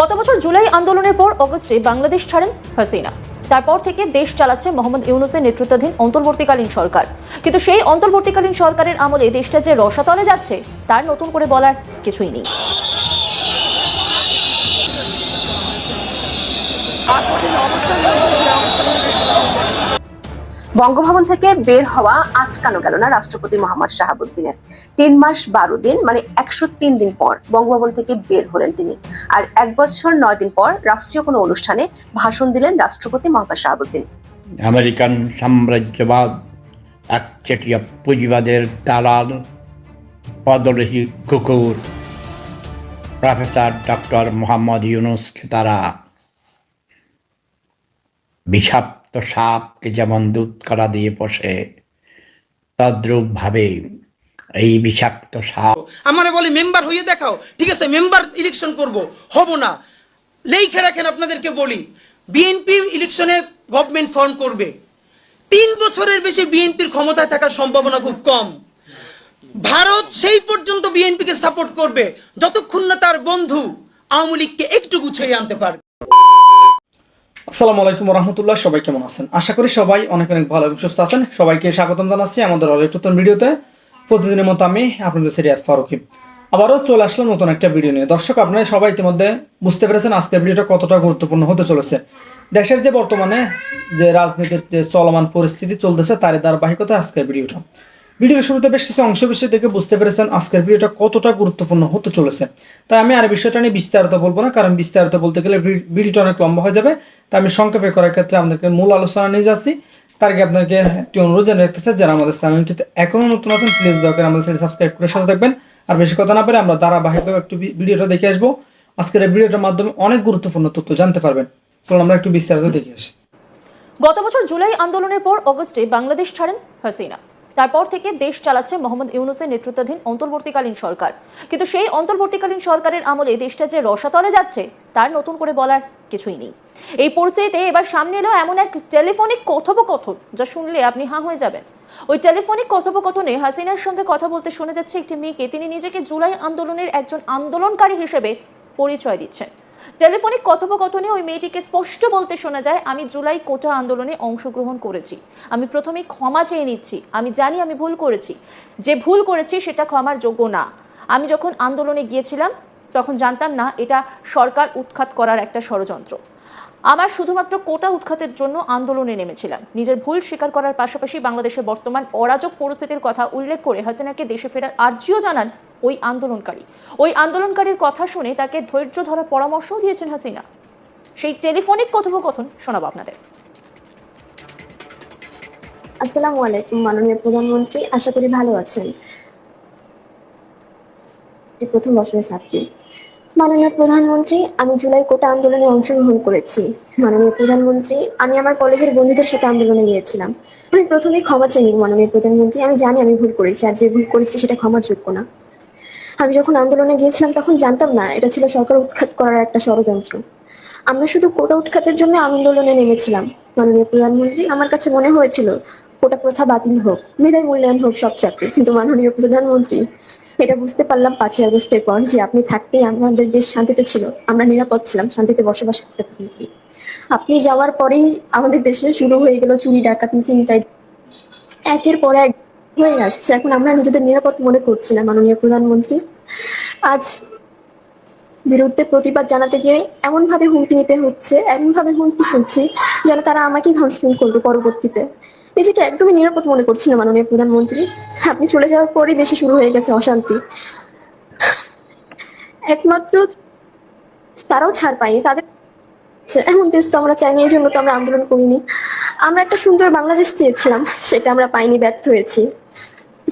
গত বছর জুলাই আন্দোলনের পর অগস্টে বাংলাদেশ ছাড়েন হাসিনা। তারপর থেকে দেশ চালাচ্ছে মোহাম্মদ ইউনুসের নেতৃত্বাধীন অন্তর্বর্তীকালীন সরকার। কিন্তু সেই অন্তর্বর্তীকালীন সরকারের আমলে দেশটা যে রসাতলে যাচ্ছে, তার নতুন করে বলার কিছুই নেই। বঙ্গভবন থেকে বের হওয়া আটকানো গেল না রাষ্ট্রপতি মোহাম্মদ শাহাবুদ্দিনের। তিন মাস বারো দিন মানে একশো তিন দিন পর বঙ্গভবন থেকে বের হলেন তিনি। আর এক বছর নয় দিন পর রাষ্ট্রীয় কোনো অনুষ্ঠানে ভাষণ দিলেন রাষ্ট্রপতি মোহাম্মদ শাহাবুদ্দিন। আমেরিকান সাম্রাজ্যবাদ একচেটিয়া পুঁজিবাদের দালাল পদরসি কুকুর, প্রফেসর ডক্টর মোহাম্মদ ইউনুসকে তারা বিষাক্ত সাপকে যেমন দুধ করা দিয়ে বসে তদ্রূপভাবে এই বিষাক্ত সাপ আমারে বলে মেম্বার হয়ে দেখাও। ঠিক আছে, মেম্বার ইলেকশন করব। হব না। লেখে রাখেন আপনাদেরকে বলি বিএনপি ইলেকশনে গভর্নমেন্ট ফর্ম করবে। তিন বছরের বেশি বিএনপির ক্ষমতায় থাকার সম্ভাবনা খুব কম। ভারত সেই পর্যন্ত বিএনপিকে সাপোর্ট করবে, যতক্ষণ না তার বন্ধু আওয়ামী লীগকে একটু গুছিয়ে আনতে পারবে। আসসালামু আলাইকুম রহমতুল্লাহ সবাই কেমন আছেন? আশা করি সবাই অনেক অনেক ভালো এবং সুস্থ আছেন। সবাইকে স্বাগতম জানাচ্ছি আমাদের আরেক নতুন ভিডিওতে। প্রতিদিনের মতো আমি আপনাদের সিরিয়াত ফারুকি। আবারও চলে আসলাম নতুন একটা ভিডিও নিয়ে। দর্শক, আপনারা সবাই ইতিমধ্যে বুঝতে পেরেছেন আজকের ভিডিওটা কতটা গুরুত্বপূর্ণ হতে চলেছে। দেশের যে বর্তমানে যে রাজনীতির যে চলমান পরিস্থিতি চলতেছে, তারই ধারাবাহিকতা আজকের ভিডিওটা। ভিডিওর শুরুতে বেশ কিছু অংশ বিষয় দেখে বুঝতে পেরেছেন আজকের ভিডিওটা কতটা গুরুত্বপূর্ণ হতে চলেছে। তাই আমি আর বিষয়টা নিয়ে বিস্তারিত বলব না, কারণ বিস্তারিত বলতে গেলে ভিডিওটা অনেক লম্বা হয়ে যাবে। তাই আমি সংক্ষেপে করার ক্ষেত্রে আপনাদেরকে মূল আলোচনা নিয়ে যাচ্ছি। তার আগে আপনাকে একটি অনুরোধ জানিয়ে রাখতে চাই, যারা আমাদের চ্যানেলটিতে এখনও নতুন আছেন প্লিজ দয়া করে আমাদের চ্যানেল সাবস্ক্রাইব করে সাথে থাকবেন। আর বেশি কথা না পারে আমরা ধারাবাহিকভাবে একটু ভিডিওটা দেখে আসব। আজকের এই ভিডিওটার মাধ্যমে অনেক গুরুত্বপূর্ণ তথ্য জানতে পারবেন। চলুন আমরা একটু বিস্তারিত দেখে আসি। গত বছর জুলাই আন্দোলনের পর অগস্টে বাংলাদেশ ছাড়েন হাসিনা। তারপর থেকে দেশ চালাচ্ছে মোহাম্মদ ইউনুসের নেতৃত্বাধীন অন্তর্বর্তীকালীন সরকার। কিন্তু সেই অন্তর্বর্তীকালীন সরকারের আমলে দেশটা যে রসাতলে যাচ্ছে, তার নতুন করে বলার কিছুই নেই। এই পরিস্থিতিতে এবার সামনে এলো এমন এক টেলিফোনিক কথোপকথন, যা শুনলে আপনি হাঁ হয়ে যাবেন। ওই টেলিফোনিক কথোপকথনে হাসিনার সঙ্গে কথা বলতে শোনা যাচ্ছে একটি মেয়েকে, তিনি নিজেকে জুলাই আন্দোলনের একজন আন্দোলনকারী হিসেবে পরিচয় দিচ্ছেন। টেলিফোনিক কথোপকথনে ওই মেয়েটিকে স্পষ্ট বলতে শোনা যায়, আমি জুলাই কোটা আন্দোলনে অংশগ্রহণ করেছি। আমি প্রথমে ক্ষমা চেয়ে নিচ্ছি, আমি জানি আমি ভুল করেছি। যে ভুল করেছি সেটা ক্ষমার যোগ্য না। আমি যখন আন্দোলনে গিয়েছিলাম, তখন জানতাম না, এটা সরকার উৎখাত করার একটা ষড়যন্ত্র। আমার শুধুমাত্র কোটা উৎখাতের জন্য আন্দোলনে নেমেছিলাম। নিজের ভুল স্বীকার করার পাশাপাশি বাংলাদেশের বর্তমান অরাজক পরিস্থিতির কথা উল্লেখ করে হাসিনাকে দেশে ফেরার আর্জিও জানান ওই আন্দোলনকারী। ওই আন্দোলনকারীর কথা শুনে তাকে ধৈর্য ধরার পরামর্শও দিয়েছেন হাসিনা। সেই টেলিফোনিক কথোপকথন শোনাবো আপনাদের। আসসালামু আলাইকুম, মাননীয় প্রধানমন্ত্রী। আশা করি ভালো আছেন। প্রথম বর্ষের ছাত্রী। মাননীয় প্রধানমন্ত্রী, আমি জুলাই কোটা আন্দোলনে অংশগ্রহণ করেছি। মাননীয় প্রধানমন্ত্রী, আমি আমার কলেজের বন্ধুদের সাথে আন্দোলনে গিয়েছিলাম। আমি প্রথমে ক্ষমা চাই মাননীয় প্রধানমন্ত্রী, আমি জানি আমি ভুল করেছি, আর যে ভুল করেছি সেটা ক্ষমার যোগ্য না। আমি যখন আন্দোলনে গিয়েছিলাম তখন জানতাম না, এটা ছিল সরকার উৎখাত করার একটা ষড়যন্ত্র। আমরা শুধু কোটা উৎখাতের জন্য আন্দোলনে নেমেছিলাম। মাননীয় প্রধানমন্ত্রী, আমার কাছে মনে হয়েছিল, কোটা প্রথা বাতিল হোক, মেধাই মূল্যায়ন হোক সব চাকরি, কিন্তু মাননীয় প্রধানমন্ত্রী এটা বুঝতে পারলাম পাঁচই আগস্টের পর যে আপনি থাকতেই আমাদের দেশ শান্তিতে ছিল। আমরা নিরাপদ ছিলাম, শান্তিতে বসবাস করতে পারি আপনি যাওয়ার পরেই আমাদের দেশে শুরু হয়ে গেল চুরি, ডাকাতি চিন্তায় একের পর এক হয়ে আসছে। এখন আমরা নিজেদের নিরাপদ মনে করছি না, মাননীয় প্রধানমন্ত্রী। আজ বিরুদ্ধে প্রতিবাদ জানাতে গিয়ে এমন ভাবে হুমকি নিতে হচ্ছে এমন ভাবে হুমকি শুনছি যেন তারা আমাকেই ধর্ষণ করবে পরবর্তীতে। নিজেকে একদমই নিরাপদ মনে করছি না, মাননীয় প্রধানমন্ত্রী। আপনি চলে যাওয়ার পরই দেশে শুরু হয়ে গেছে অশান্তি। একমাত্র তারাও ছাড় পায়নি, তাদের এমন দেশ তো আমরা চাইনি এই জন্য তো আমরা আন্দোলন করিনি। আমরা একটা সুন্দর বাংলাদেশ চেয়েছিলাম, সেটা আমরা পাইনি, ব্যর্থ হয়েছি।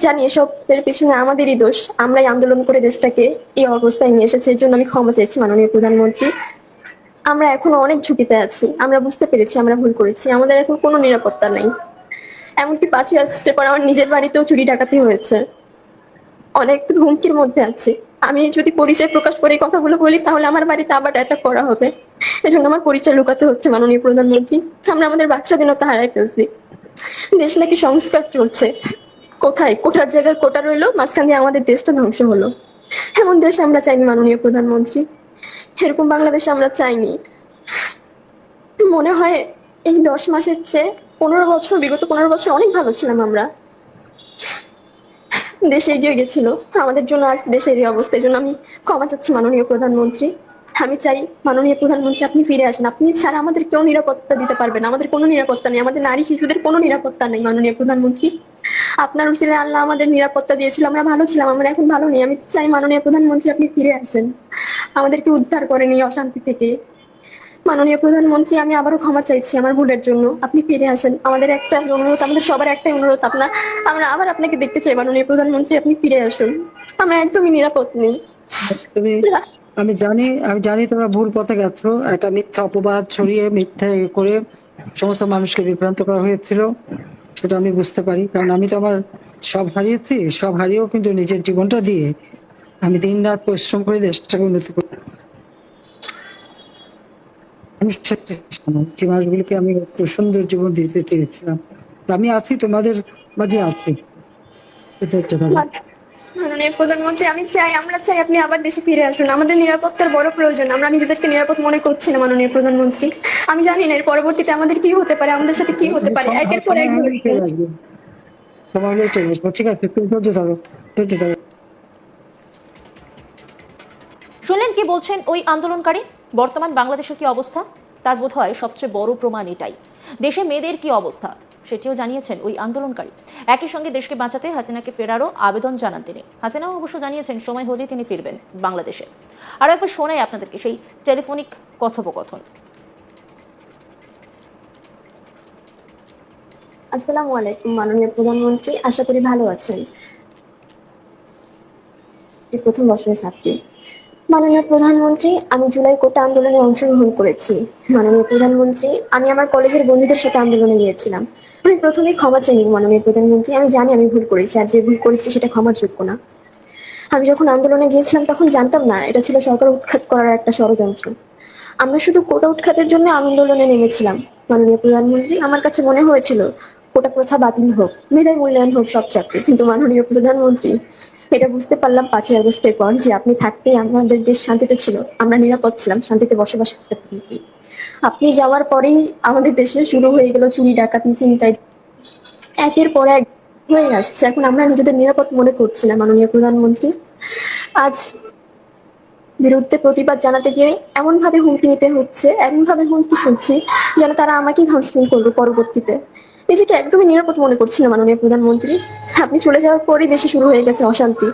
জানি এসবের পিছনে আমাদেরই দোষ, আমরাই আন্দোলন করে দেশটাকে এই অবস্থায় নিয়ে এসেছি, এর জন্য আমি ক্ষমা চেয়েছি, মাননীয় প্রধানমন্ত্রী। আমরা এখনও অনেক ঝুঁকিতে আছি, আমরা বুঝতে পেরেছি, আমরা ভুল করেছি, আমাদের এখন কোনো নিরাপত্তা নেই। এমনকি পাঁচই আগস্টের পর আমার নিজের বাড়িতেও চুরি ডাকাতি হয়েছে। অনেক হুমকির মধ্যে আছি। আমি যদি পরিচয় প্রকাশ করে কথাগুলো বলি, তাহলে আমার বাড়িতে আবার অ্যাটাক করা হবে। এজন্য আমার পরিচয় লুকাতে হচ্ছে মাননীয় প্রধানমন্ত্রী। আমরা আমাদের বাক স্বাধীনতা হারাই ফেলছি। দেশ নাকি সংস্কার চলছে। কোথায়? কোটার জায়গায় কোটা রইল, মাঝখান দিয়ে আমাদের দেশটা ধ্বংস হলো। এমন দেশ আমরা চাইনি, মাননীয় প্রধানমন্ত্রী। এরকম বাংলাদেশ আমরা চাইনি। মনে হয় এই দশ মাসের চেয়ে পনেরো বছর, বিগত পনেরো বছর অনেক ভালো ছিলাম আমরা। দেশে এগিয়ে গেছিল। আমাদের জন্য আজ দেশের এই অবস্থা জন্য আমি ক্ষমা চাচ্ছি মাননীয় প্রধানমন্ত্রী। আমি চাই মাননীয় প্রধানমন্ত্রী আপনি ফিরে আসেন। আপনি ছাড়া আমাদের কেউ নিরাপত্তা দিতে পারবে না। আমাদের কোনো নিরাপত্তা নেই। আমাদের নারী শিশুদের কোনো নিরাপত্তা নেই, মাননীয় প্রধানমন্ত্রী। আপনার উচিলে আল্লাহ আমাদের নিরাপত্তা দিয়েছিল। আমরা ভালো ছিলাম, আমরা এখন ভালো নেই। আমি চাই মাননীয় প্রধানমন্ত্রী আপনি ফিরে আসেন। আমাদেরকে উদ্ধার করেন এই অশান্তি থেকে। মাননীয় প্রধানমন্ত্রী, আমি আবারও ক্ষমা চাইছি আমার ভুলের জন্য। আপনি ফিরে আসেন। আমাদের একটা অনুরোধ, আমাদের সবার একটাই অনুরোধ আপনার। আমরা আবার আপনাকে দেখতে চাই, মাননীয় প্রধানমন্ত্রী, আপনি ফিরে আসুন। আমরা একদমই নিরাপদ নেই। আমি জানি আমি জানি তোমরা ভুল পথে গেছো। একটা মিথ্যা অপবাদ ছড়িয়ে, মিথ্যা করে সমস্ত মানুষকে বিভ্রান্ত করা হয়েছিল, সেটা আমি বুঝতে পারি। কারণ আমি তো আমার সব হারিয়েছি, সব হারিয়েও কিন্তু নিজের জীবনটা দিয়ে আমি দিন রাত পরিশ্রম করে দেশটাকে উন্নতি করি যে মাসগুলিকে আমি একটু সুন্দর জীবন দিতে চেয়েছিলাম আমি আছি তোমাদের মাঝে আছি। এটা হচ্ছে মাননীয় প্রধানমন্ত্রী আমি চাই আমরা চাই আপনি আবার দেশে ফিরে আসুন। আমাদের নিরাপত্তার বড় প্রয়োজন আমরা নিজেদেরকে নিরাপদ মনে করছি না মাননীয় প্রধানমন্ত্রী। আমি জানি না এর পরবর্তীতে আমাদের কি হতে পারে আমাদের সাথে কি হতে পারে একের পর এক ঠিক আছে একটু ধৈর্য ধরো ধৈর্য ধরো। শুনলেন কি বলছেন ওই আন্দোলনকারী? বর্তমান বাংলাদেশের কি অবস্থা? তার বোধ হয় সবচেয়ে বড় প্রমাণ এটাই। দেশে মেয়েদের কি অবস্থা? সেটিও জানিয়েছেন ওই আন্দোলনকারী। একই সঙ্গে দেশকে বাঁচাতে হাসিনাকে ফেরারও আবেদন জানান তিনি। হাসিনাও অবশ্য জানিয়েছেন, সময় হলেই তিনি ফিরবেন বাংলাদেশে। আরও একবার শোনাই আপনাদেরকে সেই টেলিফোনিক কথোপকথন। আসসালামু আলাইকুম, মাননীয় প্রধানমন্ত্রী। আশা করি ভালো আছেন। প্রথম বর্ষের ছাত্রী। মাননীয় প্রধানমন্ত্রী, আমি জুলাই কোটা আন্দোলনে অংশগ্রহণ করেছি। মাননীয় প্রধানমন্ত্রী, আমি আমার কলেজের বন্ধুদের সাথে আন্দোলনে গিয়েছিলাম। আমি প্রথমে ক্ষমা চাই মাননীয় প্রধানমন্ত্রী, আমি জানি আমি ভুল করেছি, আর যে ভুল করেছি সেটা ক্ষমার যোগ্য না। আমি যখন আন্দোলনে গিয়েছিলাম তখন জানতাম না, এটা ছিল সরকার উৎখাত করার একটা ষড়যন্ত্র। আমরা শুধু কোটা উৎখাতের জন্য আন্দোলনে নেমেছিলাম। মাননীয় প্রধানমন্ত্রী, আমার কাছে মনে হয়েছিল, কোটা প্রথা বাতিল হোক, মেধাই মূল্যায়ন হোক সব চাকরি, কিন্তু মাননীয় প্রধানমন্ত্রী এটা বুঝতে পারলাম পাঁচই আগস্টের পর যে আপনি থাকতেই আমাদের দেশ শান্তিতে ছিল। আমরা নিরাপদ ছিলাম, শান্তিতে বসবাস করতে পারি আপনি যাওয়ার পরেই আমাদের দেশে শুরু হয়ে গেল চুরি, ডাকাতি চিন্তায় একের পর এক হয়ে আসছে। এখন আমরা নিজেদের নিরাপদ মনে করছি না, মাননীয় প্রধানমন্ত্রী। আজ বিরুদ্ধে প্রতিবাদ জানাতে গিয়ে এমন ভাবে হুমকি নিতে হচ্ছে এমন ভাবে হুমকি শুনছি যেন তারা আমাকেই ধর্ষণ করবে পরবর্তীতে। নিজেকে একদমই নিরাপদ মনে করছি না মাননীয় প্রধানমন্ত্রী। আপনি চলে যাওয়ার পরই দেশে শুরু হয়ে গেছে অশান্তি।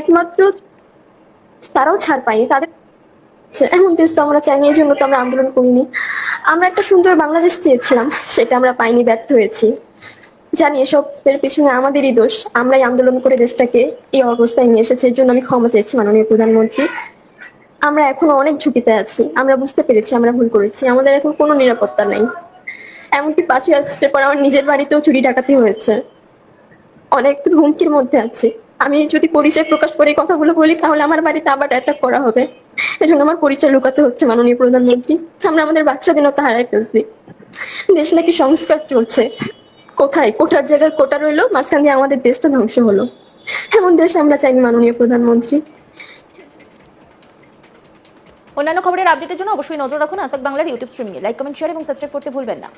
একমাত্র তারাও ছাড় পায়নি, তাদের এমন দেশ তো আমরা চাইনি এই জন্য তো আমরা আন্দোলন করিনি। আমরা একটা সুন্দর বাংলাদেশ চেয়েছিলাম, সেটা আমরা পাইনি, ব্যর্থ হয়েছি। জানি এসবের পিছনে আমাদেরই দোষ, আমরাই আন্দোলন করে দেশটাকে এই অবস্থায় নিয়ে এসেছি এর জন্য আমি ক্ষমা চেয়েছি মাননীয় প্রধানমন্ত্রী। আমরা এখনও অনেক ঝুঁকিতে আছি, আমরা বুঝতে পেরেছি, আমরা ভুল করেছি, আমাদের এখন কোনো নিরাপত্তা নেই। এমনকি পাঁচই আগস্টের পর আমার নিজের বাড়িতেও চুরি ডাকাতি হয়েছে। অনেক হুমকির মধ্যে আছি। আমি যদি পরিচয় প্রকাশ করে এই কথাগুলো বলি, তাহলে আমার বাড়িতে আবার অ্যাটাক করা হবে। এজন্য আমার পরিচয় লুকাতে হচ্ছে মাননীয় প্রধানমন্ত্রী। আমরা আমাদের বাক স্বাধীনতা হারাই ফেলছি। দেশ নাকি সংস্কার চলছে। কোথায়? কোটার জায়গায় কোটা রইল, মাঝখান দিয়ে আমাদের দেশটা ধ্বংস হলো। এমন দেশ আমরা চাইনি, মাননীয় প্রধানমন্ত্রী। অন্যান্য খবরের আপডেটের জন্য অবশ্যই নজর রাখুন আজ বাংলার ইউটিউব স্ট্রিমিংয়ে লাইক কমেন্ট শেয়ার এবং সাবস্ক্রাইব করতে ভুলবেন না।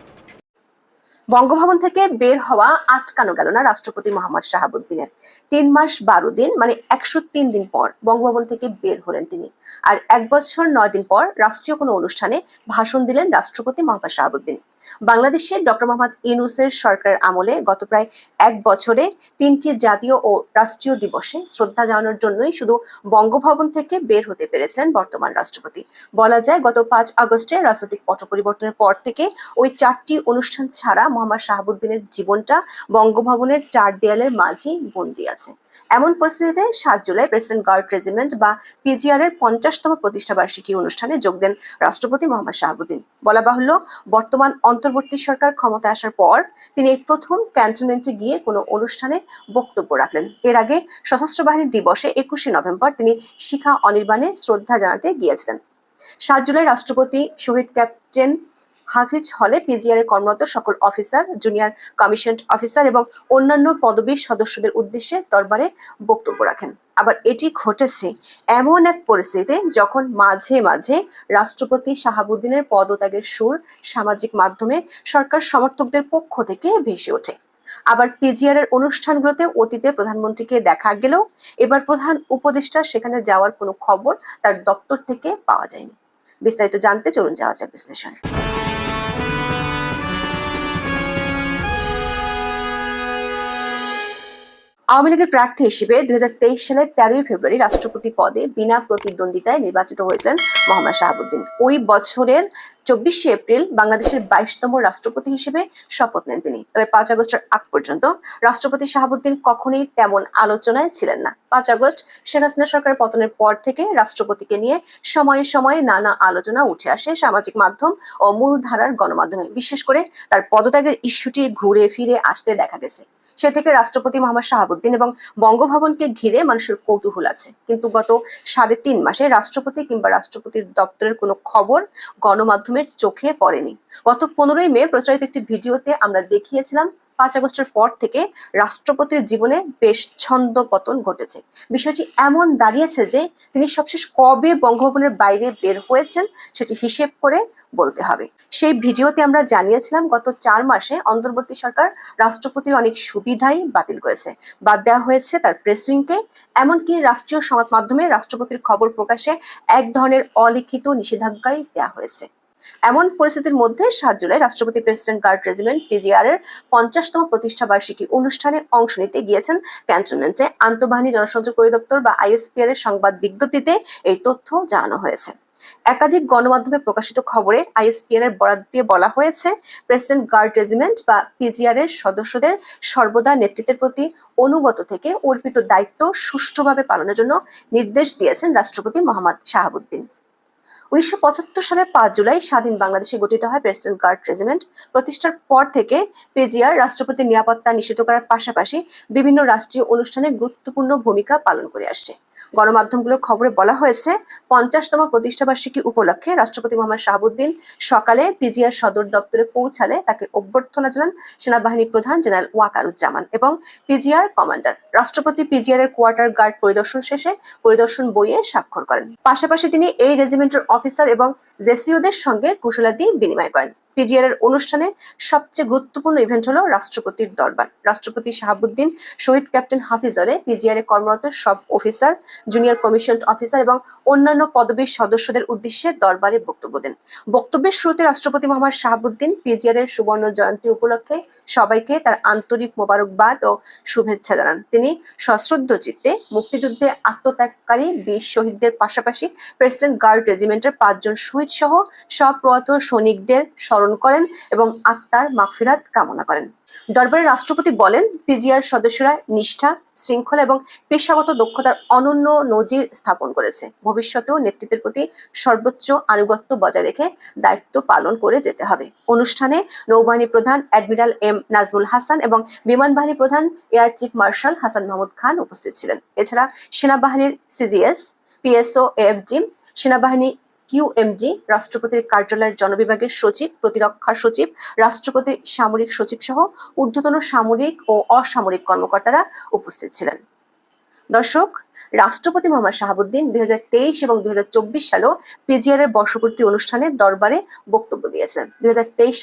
বঙ্গভবন থেকে বের হওয়া আটকানো গেল না রাষ্ট্রপতি মোহাম্মদ শাহাবুদ্দিনের। তিন মাস বারো দিন মানে একশো তিন দিন পর বঙ্গভবন থেকে বের হলেন তিনি। আর এক বছর নয় দিন পর রাষ্ট্রীয় কোনো অনুষ্ঠানে ভাষণ দিলেন রাষ্ট্রপতি মোহাম্মদ শাহাবুদ্দিন। বাংলাদেশে ডক্টর মোহাম্মদ ইউনুসের সরকারের আমলে গত প্রায় এক বছরে তিনটি জাতীয় ও রাষ্ট্রীয় দিবসে শ্রদ্ধা জানানোর জন্যই শুধু বঙ্গভবন থেকে বের হতে পেরেছিলেন বর্তমান রাষ্ট্রপতি। বলা যায় গত পাঁচ আগস্টে রাজনৈতিক পট পরিবর্তনের পর থেকে ওই চারটি অনুষ্ঠান ছাড়া মোহাম্মদ শাহাবুদ্দিনের জীবনটা বঙ্গভবনের চার দেয়ালের মাঝেই বন্দী আছে। এমন পরিস্থিতিতে সাত জুলাই প্রেসিডেন্ট গার্ড রেজিমেন্ট বা পিজিআর এর পঞ্চাশতম প্রতিষ্ঠাবার্ষিকী অনুষ্ঠানে যোগ দেন রাষ্ট্রপতি মোহাম্মদ শাহাবুদ্দিন। বলা বাহুল্য, বর্তমান অন্তর্বর্তী সরকার ক্ষমতায় আসার পর তিনি এই প্রথম ক্যান্টনমেন্টে গিয়ে কোনো অনুষ্ঠানে বক্তব্য রাখলেন। এর আগে সশস্ত্র বাহিনী দিবসে একুশে নভেম্বর তিনি শিখা অনির্বাণে শ্রদ্ধা জানাতে গিয়েছিলেন। সাত জুলাই রাষ্ট্রপতি শহীদ ক্যাপ্টেন হাফিজ হলে পিজিআর এর কর্মরত সকল অফিসার, জুনিয়র কমিশন অফিসার এবং অন্যান্য পদবীর সদস্যদের উদ্দেশ্যে দরবারে বক্তব্য রাখেন। আবার এটি ঘটেছে এমন এক পরিস্থিতিতে যখন মাঝে মাঝে রাষ্ট্রপতি শাহাবুদ্দিনের পদত্যাগের সুর সামাজিক মাধ্যমে সরকার সমর্থকদের পক্ষ থেকে ভেসে ওঠে। আবার পিজিআর এর অনুষ্ঠানগুলোতে অতীতে প্রধানমন্ত্রীকে দেখা গেলেও এবার প্রধান উপদেষ্টা সেখানে যাওয়ার কোনো খবর তার দপ্তর থেকে পাওয়া যায়নি। বিস্তারিত জানতে চলুন যাওয়া যাক বিশ্লেষণে। আওয়ামী লীগের প্রার্থী হিসেবে দুই সালের তেরোই ফেব্রুয়ারি রাষ্ট্রপতি পদে বিনা প্রতিদ্বন্দ্বিতায় নির্বাচিত হয়েছিলেন মোহাম্মদ শাহাবুদ্দিন। ওই বছরের চব্বিশে এপ্রিল বাংলাদেশের বাইশতম রাষ্ট্রপতি হিসেবে শপথ নেন তিনি। তবে পাঁচ আগস্টের আগ পর্যন্ত রাষ্ট্রপতি শাহাবুদ্দিন কখনোই তেমন আলোচনায় ছিলেন না। পাঁচ আগস্ট শেখ হাসিনা সরকারের পতনের পর থেকে রাষ্ট্রপতিকে নিয়ে সময়ে সময়ে নানা আলোচনা উঠে আসে সামাজিক মাধ্যম ও মূলধারার গণমাধ্যমে। বিশেষ করে তার পদত্যাগের ইস্যুটি ঘুরে ফিরে আসতে দেখা গেছে। সে থেকে রাষ্ট্রপতি মোহাম্মদ শাহাবুদ্দিন এবং বঙ্গভবনকে ঘিরে মানুষের কৌতূহল আছে। কিন্তু গত সাড়ে তিন মাসে রাষ্ট্রপতি কিংবা রাষ্ট্রপতির দপ্তরের কোনো খবর গণমাধ্যমের চোখে পড়েনি। গত পনেরোই মে প্রচারিত একটি ভিডিওতে আমরা দেখিয়েছিলাম পাঁচ আগস্টের পর থেকে রাষ্ট্রপতির জীবনে বেশ ছন্দ পতন ঘটেছে। বিষয়টি এমন দাঁড়িয়েছে যে তিনি সবশেষ কবে বঙ্গভবনের বাইরে বের হয়েছেন সেটি হিসেব করে বলতে হবে। সেই ভিডিওতে আমরা জানিয়েছিলাম, গত চার মাসে অন্তর্বর্তী সরকার রাষ্ট্রপতির অনেক সুবিধাই বাতিল করেছে। বাদ দেওয়া হয়েছে তার প্রেস উইংকে এমনকি রাষ্ট্রীয় সংবাদ মাধ্যমে রাষ্ট্রপতির খবর প্রকাশে এক ধরনের অলিখিত নিষেধাজ্ঞাই দেওয়া হয়েছে। এমন পরিস্থিতির মধ্যে সাত জুলাই রাষ্ট্রপতি প্রেসিডেন্ট গার্ড রেজিমেন্ট পিজিআর এর পঞ্চাশতম প্রতিষ্ঠা বার্ষিকী অনুষ্ঠানে অংশ নিতে গিয়েছেন ক্যান্টনমেন্টে। আন্তঃবাহিনী জনসংযোগ পরিদপ্তর বা আইএসপিআর এর সংবাদ বিজ্ঞপ্তিতে এই তথ্য জানানো হয়েছে। একাধিক গণমাধ্যমে প্রকাশিত খবরে আইএসপিআর এর বরাদ দিয়ে বলা হয়েছে, প্রেসিডেন্ট গার্ড রেজিমেন্ট বা পিজিআর এর সদস্যদের সর্বদা নেতৃত্বের প্রতি অনুগত থেকে অর্পিত দায়িত্ব সুষ্ঠুভাবে পালনের জন্য নির্দেশ দিয়েছেন রাষ্ট্রপতি মোহাম্মদ শাহাবুদ্দিন। উনিশশো সালে পাঁচ জুলাই স্বাধীন বাংলাদেশে গঠিত হয় প্রেসিডেন্ট গার্ড রেজিমেন্ট। প্রতিষ্ঠার পর থেকে পেজিয়ার রাষ্ট্রপতির নিরাপত্তা নিশ্চিত করার পাশাপাশি বিভিন্ন রাষ্ট্রীয় অনুষ্ঠানে গুরুত্বপূর্ণ ভূমিকা পালন করে আসছে। গণমাধ্যমগুলোর খবরে বলা হয়েছে, পঞ্চাশতম প্রতিষ্ঠাবার্ষিকী উপলক্ষে রাষ্ট্রপতি মোহাম্মদ শাহাবুদ্দিন সকালে পিজিআর সদর দপ্তরে পৌঁছালে তাকে অভ্যর্থনা জানান সেনাবাহিনী প্রধান জেনারেল ওয়াকারুজ্জামান এবং পিজিআর কমান্ডার। রাষ্ট্রপতি পিজিআর এর কোয়ার্টার গার্ড পরিদর্শন শেষে পরিদর্শন বইয়ে স্বাক্ষর করেন। পাশাপাশি তিনি এই রেজিমেন্টের অফিসার এবং জেসিওদের সঙ্গে কুশলাদি বিনিময় করেন। পিজিআর এর অনুষ্ঠানে সবচেয়ে গুরুত্বপূর্ণ ইভেন্ট হলো রাষ্ট্রপতির দরবার। রাষ্ট্রপতি শাহাবুদ্দিন, শহীদ ক্যাপ্টেন হাফিজারে পিজিআর এ কর্মরত সব অফিসার জুনিয়র কমিশন অফিসার এবং অন্যান্য পদবীর সদস্যদের উদ্দেশ্যে দরবারে বক্তব্য দেন। বক্তব্যের শুরুতে রাষ্ট্রপতি মোহাম্মদ শাহাবুদ্দিন পিজিআর এর সুবর্ণ জয়ন্তী উপলক্ষে সবাইকে তার আন্তরিক মোবারকবাদ ও শুভেচ্ছা জানান। তিনি সশ্রদ্ধ চিত্তে মুক্তিযুদ্ধে আত্মত্যাগকারী বীর শহীদদের পাশাপাশি প্রেসিডেন্ট গার্ড রেজিমেন্টের পাঁচজন শহীদ সহ সব প্রয়াত সৈনিকদের স্মরণ করেন এবং আত্মার মাগফিরাত কামনা করেন। দরবারে রাষ্ট্রপতি বলেন, পিজিআর সদস্যরা নিষ্ঠা, শৃঙ্খলা এবং পেশাগত দক্ষতার অনন্য নজির স্থাপন করেছে। ভবিষ্যতেও নেতৃত্বের প্রতি সর্বোচ্চ আনুগত্য বজায় রেখে দায়িত্ব পালন করে যেতে হবে। অনুষ্ঠানে নৌবাহিনী প্রধান অ্যাডমিরাল এম নাজমুল হাসান এবং বিমান বাহিনী প্রধান air chief marshal Hasan Mahmud Khan উপস্থিত ছিলেন। এছাড়া সেনাবাহিনীর সিজিএস পিএসও এএফজি সেনাবাহিনী কিউএমজি রাষ্ট্রপতির কার্যালয়ের জনবিভাগের সচিব, প্রতিরক্ষা সচিব রাষ্ট্রপতির সামরিক সচিব সহ ঊর্ধ্বতন সামরিক ও অসামরিক কর্মকর্তারা উপস্থিত ছিলেন। দর্শক, রাষ্ট্রপতি মোহাম্মদ শাহাবুদ্দিন দুই এবং দুই সালেও পিজিআর এর বর্ষপূর্তি অনুষ্ঠানে দরবারে বক্তব্য দিয়েছেন। দুই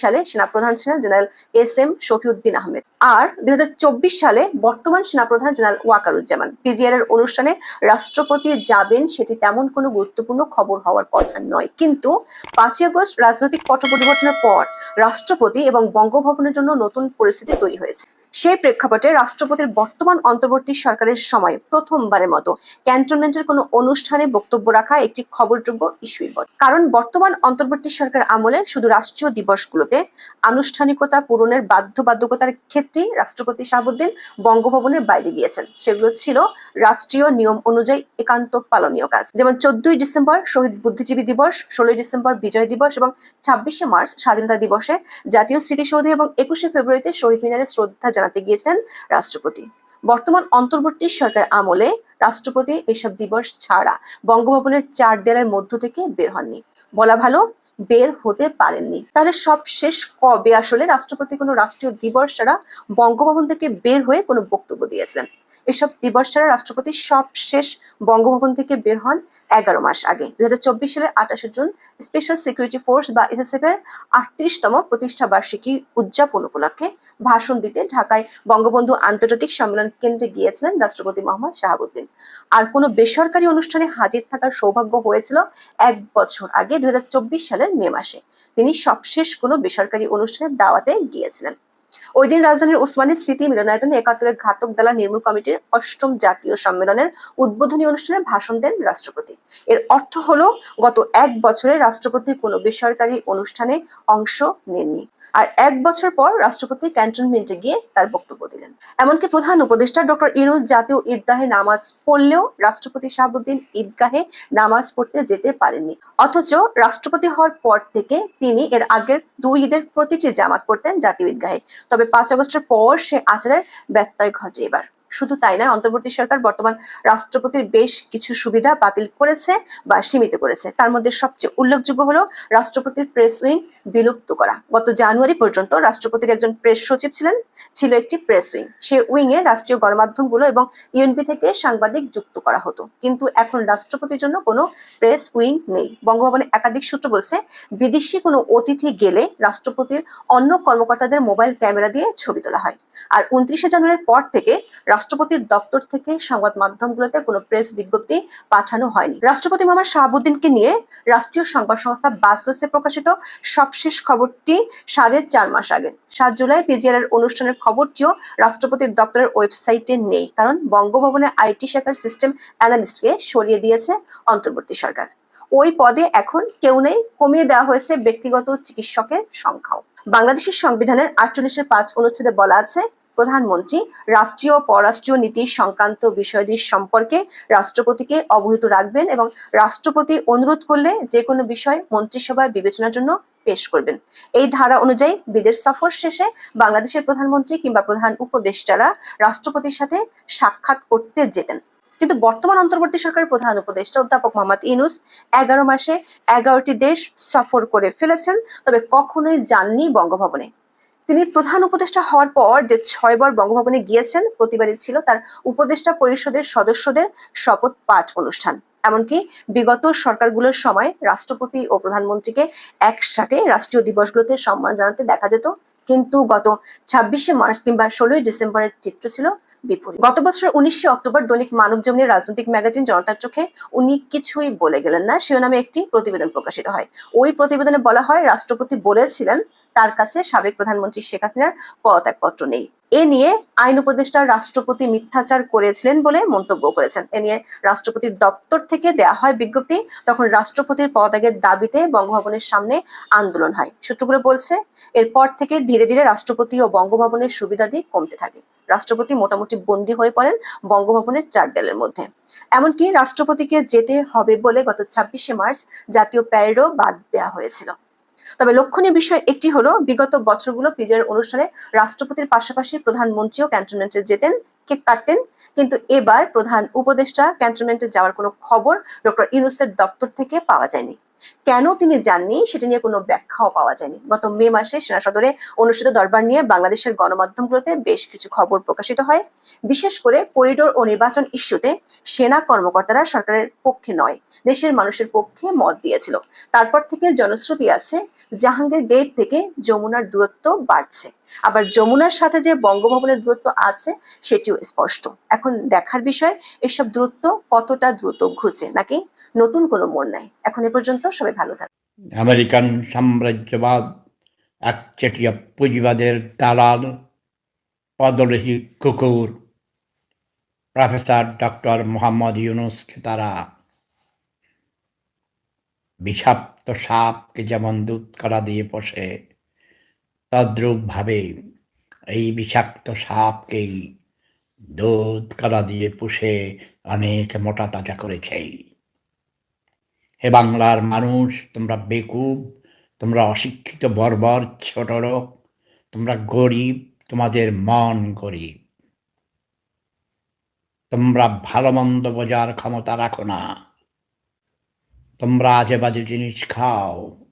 সালে সেনাপ্রধান ছিলেন general S M Shafiuddin Ahmed. আর দুই সালে বর্তমান সেনাপ্রধান জেনারেল ওয়াকারুজ্জামান। পিজিআর এর অনুষ্ঠানে রাষ্ট্রপতি যাবেন সেটি তেমন কোনো গুরুত্বপূর্ণ খবর হওয়ার কথা নয়। কিন্তু পাঁচই আগস্ট রাজনৈতিক পট পরিবর্তনের পর রাষ্ট্রপতি এবং বঙ্গভবনের জন্য নতুন পরিস্থিতি তৈরি হয়েছে। সেই প্রেক্ষাপটে রাষ্ট্রপতির বর্তমান অন্তর্বর্তী সরকারের সময় প্রথমবারের মতো ক্যান্টনমেন্টের কোনো অনুষ্ঠানে বক্তব্য রাখা একটি খবরযোগ্য ইস্যুই বটে। কারণ বর্তমান অন্তর্বর্তী সরকার আমলে শুধু রাষ্ট্রীয় দিবসগুলোতে আনুষ্ঠানিকতা পূরণের বাধ্যবাধকতার ক্ষেত্রে রাষ্ট্রপতি শাহাবুদ্দিন বঙ্গভবনের বাইরে গিয়েছেন। সেগুলো ছিল রাষ্ট্রীয় নিয়ম অনুযায়ী একান্ত পালনীয় কাজ। যেমন চোদ্দই ডিসেম্বর শহীদ বুদ্ধিজীবী দিবস, ষোলোই ডিসেম্বর বিজয় দিবস এবং ছাব্বিশে মার্চ স্বাধীনতা দিবসে জাতীয় স্মৃতিসৌধে এবং একুশে ফেব্রুয়ারিতে শহীদ মিনারে শ্রদ্ধা জানাতে গিয়েছিলেন রাষ্ট্রপতি। বর্তমান অন্তর্বর্তী সরকার আমলে রাষ্ট্রপতি এসব দিবস ছাড়া বঙ্গভবনের চার দেয়ালের মধ্য থেকে বের হননি। বলা ভালো, বের হতে পারেননি। তাহলে সব শেষ কবে আসলে রাষ্ট্রপতি কোনো রাষ্ট্রীয় দিবস ছাড়া বঙ্গভবন থেকে বের হয়ে কোনো বক্তব্য দিয়েছিলেন? এসব দিবস রাষ্ট্রপতি সব শেষ বঙ্গভবন থেকে বের হন এগারো মাস আগে। দুই সালের আঠাশে জুন স্পেশাল সিকিউরিটি ফোর্স বা এসএসএফ এর আটত্রিশতম প্রতিষ্ঠা বার্ষিকী উদযাপন উপলক্ষে ভাষণ দিতে ঢাকায় বঙ্গবন্ধু আন্তর্জাতিক সম্মেলন কেন্দ্রে গিয়েছিলেন রাষ্ট্রপতি মোহাম্মদ শাহাবুদ্দিন। আর কোনো বেসরকারি অনুষ্ঠানে হাজির থাকার সৌভাগ্য হয়েছিল এক বছর আগে, দুই হাজার চব্বিশ সালের মে মাসে। তিনি সবশেষ কোনো বেসরকারি অনুষ্ঠানের দাওয়াতে গিয়েছিলেন। ওই দিন রাজধানীর ওসমানী স্মৃতি মিলনায়তনে একাত্তরের ঘাতক দালা নির্মূল কমিটির অষ্টম জাতীয় সম্মেলনের উদ্বোধনী অনুষ্ঠানে ভাষণ দেন রাষ্ট্রপতি। এর অর্থ হলো, গত এক বছরে রাষ্ট্রপতি কোনো বেসরকারি অনুষ্ঠানে অংশ নেননি। আর এক বছর পর রাষ্ট্রপতি ক্যান্টনমেন্টে গিয়ে তার বক্তব্য দিলেন। এমনকি প্রধান উপদেষ্টা ডক্টর ইনুজ জাতীয় ঈদগাহে নামাজ পড়লেও রাষ্ট্রপতি শাহাবুদ্দিন ঈদগাহে নামাজ পড়তে যেতে পারেননি। অথচ রাষ্ট্রপতি হওয়ার পর থেকে তিনি এর আগের দুই ঈদের প্রতিটি জামাত পড়তেন জাতীয় ঈদগাহে। তবে পাঁচ আগস্টের পর সে আচারের ব্যত্যয় ঘটে এবার। শুধু তাই নয়, অন্তর্বর্তী সরকার বর্তমান রাষ্ট্রপতির বেশ কিছু সুবিধা বাতিল করেছে বা সীমিত করেছে। তার মধ্যে সবচেয়ে উল্লেখযোগ্য হলো রাষ্ট্রপতির প্রেস উইং বিলুপ্ত করা। গত জানুয়ারি পর্যন্ত রাষ্ট্রপতির একজন প্রেস সচিব ছিলেন, ছিল একটি প্রেস উইং সে উইং এ রাষ্ট্রীয় গণমাধ্যমগুলো এবং ইউএনপি থেকে সাংবাদিক যুক্ত করা হতো। কিন্তু এখন রাষ্ট্রপতির জন্য কোনো প্রেস উইং নেই। বঙ্গভবনে একাধিক সূত্র বলছে, বিদেশি কোনো অতিথি গেলে রাষ্ট্রপতির অন্য কর্মকর্তাদের মোবাইল ক্যামেরা দিয়ে ছবি তোলা হয়। আর উনত্রিশে জানুয়ারির পর থেকে রাষ্ট্রপতির দপ্তর থেকে সংবাদ মাধ্যমগুলোতে কোনো প্রেস বিজ্ঞপ্তি পাঠানো হয়নি। রাষ্ট্রপতি মোহাম্মদ শাহাবুদ্দিনকে নিয়ে রাষ্ট্রীয় সংবাদ সংস্থা বাসোসে প্রকাশিত সবশেষ খবরটি সাড়ে চার মাস আগে, সাত জুলাই পিজিআর এর অনুষ্ঠানের খবরটিও রাষ্ট্রপতির দপ্তরের ওয়েবসাইটে নেই, কারণ বঙ্গভবনে আইটি শাখার সিস্টেম অ্যানালিস্টকে সরিয়ে দিয়েছে অন্তর্বর্তী সরকার। ওই পদে এখন কেউ নেই, কমিয়ে দেওয়া হয়েছে ব্যক্তিগত চিকিৎসকের সংখ্যাও। বাংলাদেশের সংবিধানের আটচল্লিশের পাঁচ অনুচ্ছেদে বলা আছে প্রধানমন্ত্রী, রাষ্ট্রীয় ও পররাষ্ট্রীয় নীতি সংক্রান্ত বিষয়াদি সম্পর্কে রাষ্ট্রপতিকে অবহিত রাখবেন এবং রাষ্ট্রপতি অনুরোধ করলে যে কোনো বিষয় মন্ত্রিসভায় বিবেচনার জন্য পেশ করবেন। এই ধারা অনুযায়ী বিদেশ সফর শেষে বাংলাদেশের প্রধানমন্ত্রী কিংবা প্রধান উপদেষ্টারা রাষ্ট্রপতির সাথে সাক্ষাৎ করতে যেতেন। কিন্তু বর্তমান অন্তর্বর্তী সরকারের প্রধান উপদেষ্টা অধ্যাপক মোহাম্মদ ইনুস এগারো মাসে এগারোটি দেশ সফর করে ফেলেছেন, তবে কখনোই যাননি বঙ্গভবনে। তিনি প্রধান উপদেষ্টা হওয়ার পর যে ছয়বার বঙ্গভবনে গিয়েছেন, প্রতিবারই ছিল তার উপদেষ্টা পরিষদের সদস্যদের শপথ পাঠ অনুষ্ঠান। এমনকি বিগত সরকারগুলোর সময় রাষ্ট্রপতি ও প্রধানমন্ত্রীকে একসাথে রাষ্ট্রীয় দিবসগুলোতে সম্মান জানাতে দেখা যেত। কিন্তু গত ছাব্বিশে মার্চ কিংবা ষোলোই ডিসেম্বরের চিত্র ছিল বিপরীত। গত বছর উনিশে অক্টোবর দৈনিক মানব জমিনের রাজনৈতিক ম্যাগাজিন জনতার চোখে উনি কিছুই বলে গেলেন না। শিরোনামে একটি প্রতিবেদন প্রকাশিত হয়। ওই প্রতিবেদনে বলা হয়, রাষ্ট্রপতি বলেছিলেন তার কাছে সাবেক প্রধানমন্ত্রী শেখ হাসিনার পদত্যাগপত্র নেই। এ নিয়ে আইন উপদেষ্টা রাষ্ট্রপতি মিথ্যাচার করেছিলেন বলে মন্তব্য করেছেন। এ নিয়ে রাষ্ট্রপতির দপ্তর থেকে দেয়া হয় বিজ্ঞপ্তি, তখন রাষ্ট্রপতির পদত্যাগের দাবিতে বঙ্গভবনের সামনে আন্দোলন হয়। সূত্রগুলো বলছে, এরপর থেকে ধীরে ধীরে রাষ্ট্রপতি ও বঙ্গভবনের সুবিধাদি কমতে থাকে। রাষ্ট্রপতি মোটামুটি বন্দী হয়ে পড়েন বঙ্গভবনের চার দেয়ালের মধ্যে। এমনকি রাষ্ট্রপতিকে যেতে হবে বলে গত ছাব্বিশে মার্চ জাতীয় প্যারেডও বাদ দেওয়া হয়েছিল। তবে লক্ষণীয় বিষয় একটি হলো, বিগত বছরগুলো পিজের অনুষ্ঠানে রাষ্ট্রপতির পাশাপাশি প্রধানমন্ত্রীও ক্যান্টনমেন্টে যেতেন, কেক কাটতেন। কিন্তু এবার প্রধান উপদেষ্টা ক্যান্টনমেন্টে যাওয়ার কোনো খবর ডক্টর ইউনুসের দপ্তর থেকে পাওয়া যায়নি। কেন তিনি যাননি সেটা নিয়ে কোনো ব্যাখ্যাও পাওয়া যায়নি। গত মে মাসে সেনা সদরে অনুষ্ঠিত দরবার নিয়ে বাংলাদেশের গণমাধ্যমগুলোতে বেশ কিছু খবর প্রকাশিত হয়। বিশেষ করে করিডোর ও নির্বাচন ইস্যুতে সেনা কর্মকর্তারা সরকারের পক্ষে নয়, দেশের মানুষের পক্ষে মত দিয়েছিল। তারপর থেকে জনশ্রুতি আছে, জাহাঙ্গীর গেট থেকে যমুনার দূরত্ব বাড়ছে। আবার যমুনার সাথে যে বঙ্গভবনের দূরত্ব আছে, সেটিও স্পষ্ট। এখন দেখার বিষয়, এসব দূরত্ব কতটা দ্রুত ঘুচে নাকি নতুন কোনো মোড় নেয় এখন এ পর্যন্ত সবাই ভালো থাকবে আমেরিকান সাম্রাজ্যবাদ একচেটিয়া পুঁজিবাদের দালাল পদরহী কুকুর, প্রফেসর ডক্টর মোহাম্মদ ইউনুসকে তারা বিষাক্ত সাপকে যেমন দুধ করা দিয়ে বসে তদ্রূপভাবে এই বিষাক্ত সাপকেই দুধ করা দিয়ে পুষে অনেক মোটা তাজা করেছে। হে বাংলার মানুষ, তোমরা বেকুব, তোমরা অশিক্ষিত, বর্বর, ছোট লোক, তোমরা গরিব, তোমাদের মন গরিব। তোমরা ভালো মন্দ বোঝার ক্ষমতা রাখো না। তোমরা আজে বাজে জিনিস খাও।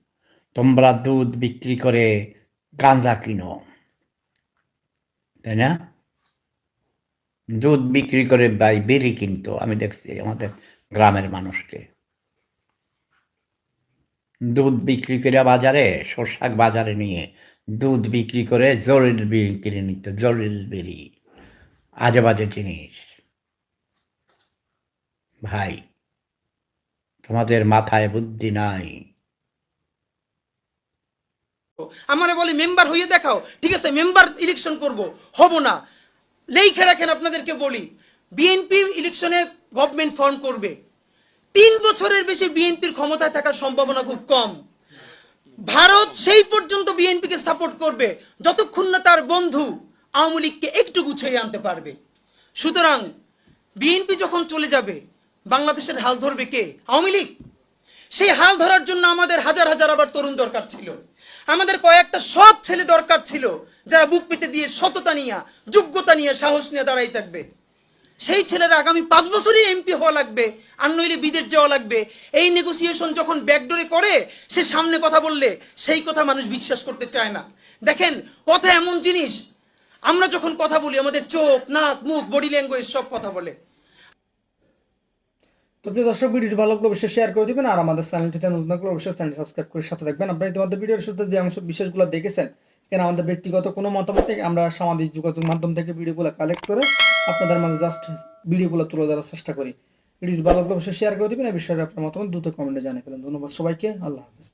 তোমরা দুধ বিক্রি করে গাঁজা কিনো তাই না? দুধ বিক্রি করে বাই বেরি কিনতো। আমি দেখছি আমাদের গ্রামের মানুষকে। দুধ বিক্রি করে বাজারে, শোষাক বাজারে নিয়ে দুধ বিক্রি করে জরিল বিড়ি কিনে নিত জরিল বিড়ি। আজে বাজে জিনিস। ভাই, তোমাদের মাথায় বুদ্ধি নাই। আমারে বলে, মেম্বার হয়ে দেখাও। ঠিক আছে, মেম্বার ইলেকশন করব। হব না। লেখে রাখেন আপনাদেরকে বলি বিএনপি ইলেকশনে গভর্নমেন্ট ফর্ম করবে। তিন বছরের বেশি বিএনপির ক্ষমতায় থাকার সম্ভাবনা খুব কম। ভারত সেই পর্যন্ত বিএনপিকে সাপোর্ট করবে, যতক্ষণ না তার বন্ধু আওয়ামী লীগকে একটু গুছিয়ে আনতে পারবে। সুতরাং, বিএনপি যখন চলে যাবে, বাংলাদেশের হাল ধরবে কে? আওয়ামী লীগ। সেই হাল ধরার জন্য আমাদের হাজার হাজার আবার তরুণ দরকার ছিল। আমাদের কয়েকটা সৎ ছেলে দরকার ছিল, যারা বুক পেতে দিয়ে সততা নিয়ে, যোগ্যতা নিয়ে সাহস নিয়ে দাঁড়াই থাকবে। সেই ছেলেরা আগামী পাঁচ বছরই এমপি হওয়া লাগবে, আর নইলে বিদেশ যাওয়া লাগবে। এই নেগোসিয়েশন যখন ব্যাকডোরে করে, সে সামনে কথা বললে, সেই কথা মানুষ বিশ্বাস করতে চায় না। দেখেন, কথা এমন জিনিস, আমরা যখন কথা বলি, আমাদের চোখ, নাক, মুখ বডি ল্যাঙ্গুয়েজ সব কথা বলে। তো প্রিয় দর্শক ভিডিওটি ভালো লাগলে অবশ্যই শেয়ার করে দিবেন আর আমাদের চ্যানেলটিতে নতুন থাকলে অবশ্যই চ্যানেল সাবস্ক্রাইব করে সাথে থাকবেন। আপনারা ইতিমধ্যে ভিডিওর শুরুতে যে অংশ, বিশেষগুলো দেখেছেন, কেন আমাদের ব্যক্তিগত কোনো মতামত থেকে আমরা সামাজিক যোগাযোগ মাধ্যম থেকে ভিডিওগুলো কালেক্ট করে আপনাদের মাঝে জাস্ট ভিডিওগুলো তুলে ধরার চেষ্টা করি। ভিডিওটি ভালো লাগলে অবশ্যই শেয়ার করে দিবেন এই বিষয়ে আপনার মতামত দ্রুত কমেন্টে জানিয়ে ফেলেন। ধন্যবাদ সবাইকে, আল্লাহ হাফিজ।